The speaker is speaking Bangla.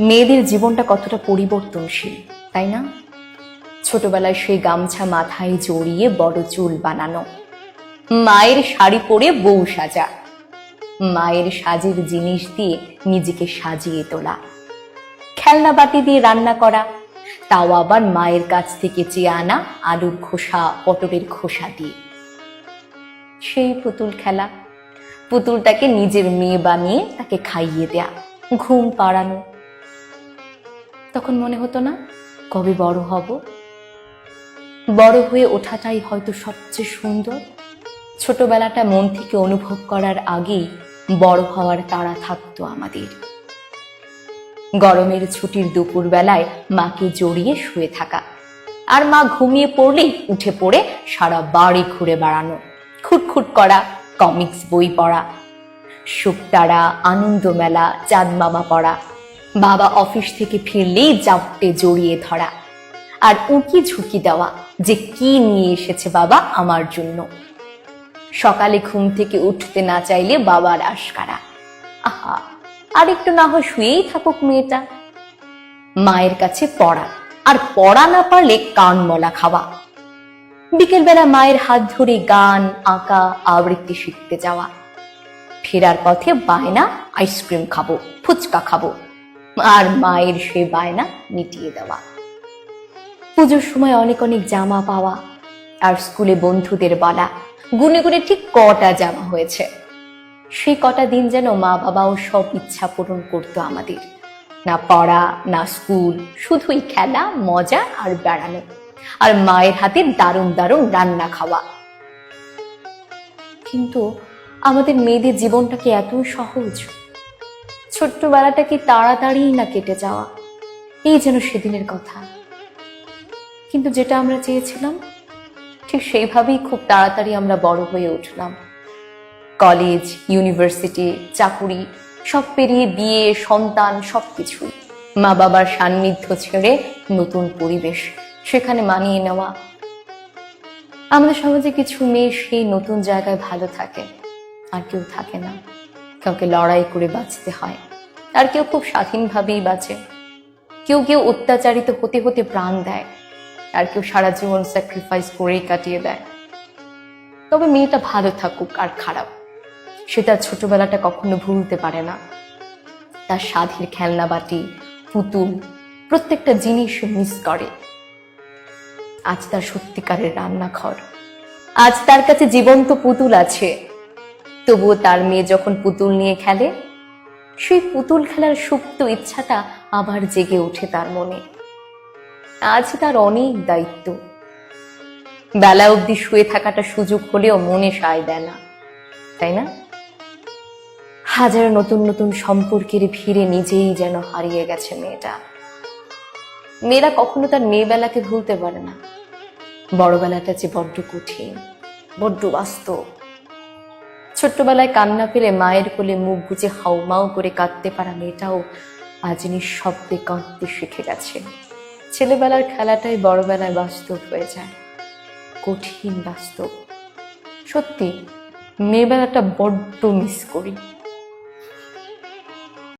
মেয়েদের জীবনটা কতটা পরিবর্তনশীল, তাই না? ছোটবেলায় সেই গামছা মাথায় জড়িয়ে বড় চুল বানানো। মায়ের শাড়ি পরে বউ সাজা। মায়ের সাজের জিনিস দিয়ে নিজেকে সাজিয়ে তোলা। খেলনা বাটি দিয়ে রান্না করা। তাও আবার মায়ের কাছ থেকে চেয়ে আনা আলুর খোসা, পটলের খোসা দিয়ে। সেই পুতুল খেলা। পুতুলটাকে নিজের মেয়ে বানিয়ে তাকে খাইয়ে দেয়া। ঘুম পাড়ানো। তখন মনে হতো না, কবে বড় হব। বড় হয়ে ওঠাটাই হয়তো সবচেয়ে সুন্দর। ছোটবেলাটা মন থেকে অনুভব করার আগেই বড় হওয়ার তাড়া থাকতো আমাদের। গরমের ছুটির দুপুর বেলায় মাকে জড়িয়ে শুয়ে থাকা আর মা ঘুমিয়ে পড়লেই উঠে পড়ে সারা বাড়ি ঘুরে বেড়ানো, খুটখুট করা, কমিক্স বই পড়া শুকতারা আনন্দ মেলা চাঁদ মামা পড়া বাবা অফিস থেকে ফিরলেই জাপটে জড়িয়ে ধরা। আর উঁকি ঝুঁকি দেওয়া যে কি নিয়ে এসেছে বাবা আমার জন্য। সকালে ঘুম থেকে উঠতে না চাইলে বাবার আশকারা আহা, আর একটু না হয় শুয়েই থাকুক মেয়েটা। মায়ের কাছে পড়া, আর পড়া না পারলে কান মলা খাওয়া। বিকেলবেলা মায়ের হাত ধরে গান, আঁকা, আবৃত্তি শিখতে যাওয়া। ফেরার পথে বায়না, আইসক্রিম খাব, ফুচকা খাব। আর মায়ের সে বায়না মিটিয়ে দেওয়া। পুজোর সময় অনেক অনেক জামা পাওয়া আর স্কুলে বন্ধুদের বলা। গুনে গুনে ঠিক কটা জামা হয়েছে। সেই কটা দিন যেন মা বাবাও সব ইচ্ছা পূরণ করতো আমাদের। না পড়া, না স্কুল, শুধুই খেলা, মজা আর বেড়ানো। আর মায়ের হাতে দারুণ দারুণ রান্না খাওয়া। কিন্তু আমাদের মেয়েদের জীবনটা কি এত সহজ? ছোট্টবেলাটা কি তাড়াতাড়ি না কেটে যাওয়া? এই যেন সেদিনের কথা। কিন্তু যেটা আমরা চেয়েছিলাম, ঠিক সেইভাবেই খুব তাড়াতাড়ি আমরা বড় হয়ে উঠলাম। কলেজ, ইউনিভার্সিটি, চাকুরি, সব পেরিয়ে বিয়ে, সন্তান সব কিছুই মা বাবার সান্নিধ্য ছেড়ে নতুন পরিবেশ, সেখানে মানিয়ে নেওয়া। আমাদের সমাজে কিছু মেয়ে সেই নতুন জায়গায় ভালো থাকে, আর কেউ থাকে না। কাউকে লড়াই করে বাঁচতে হয়। আর কেউ খুব স্বাধীনভাবেই বাঁচে। কেউ কেউ অত্যাচারিত হতে হতে প্রাণ দেয়। আর কেউ সারা জীবন স্যাক্রিফাইস করেই কাটিয়ে দেয়। তবে মেয়েটা ভালো থাকুক আর খারাপ। সে তার ছোটবেলাটা কখনো ভুলতে পারে না। তার স্বাধীর খেলনা বাটি, পুতুল, প্রত্যেকটা জিনিস মিস করে। আজ তার সত্যিকারের রান্নাঘর। আজ তার কাছে জীবন্ত পুতুল আছে। তবুও তার মেয়ে যখন পুতুল নিয়ে খেলে সেই পুতুল খেলার সুপ্ত ইচ্ছাটা আবার জেগে ওঠে তার মনে। আজ তার অনেক দায়িত্ব। বেলা অবধি শুয়ে থাকাটা সুযোগ হলেও মনে সায় দেয় না, তাই না? হাজার নতুন নতুন সম্পর্কের ভিড়ে নিজেই যেন হারিয়ে গেছে মেয়েটা। মেয়েরা কখনো তার মেয়েবেলাকে ভুলতে পারে না। বড়বেলাটা যে বড্ড কঠিন, বড্ড বাস্তব। ছোট্টবেলায় কান্না পেলে মায়ের কোলে মুখ গুজে হাউমাউ করে কাঁদতে পারা মেয়েটাও আজ নিঃশব্দে কাঁদতে শিখে গেছে। ছেলেবেলার খেলাটাই বড়বেলায় বাস্তব হয়ে যায়। কঠিন বাস্তব। সত্যি, মেয়েবেলাটা বড্ড মিস করি।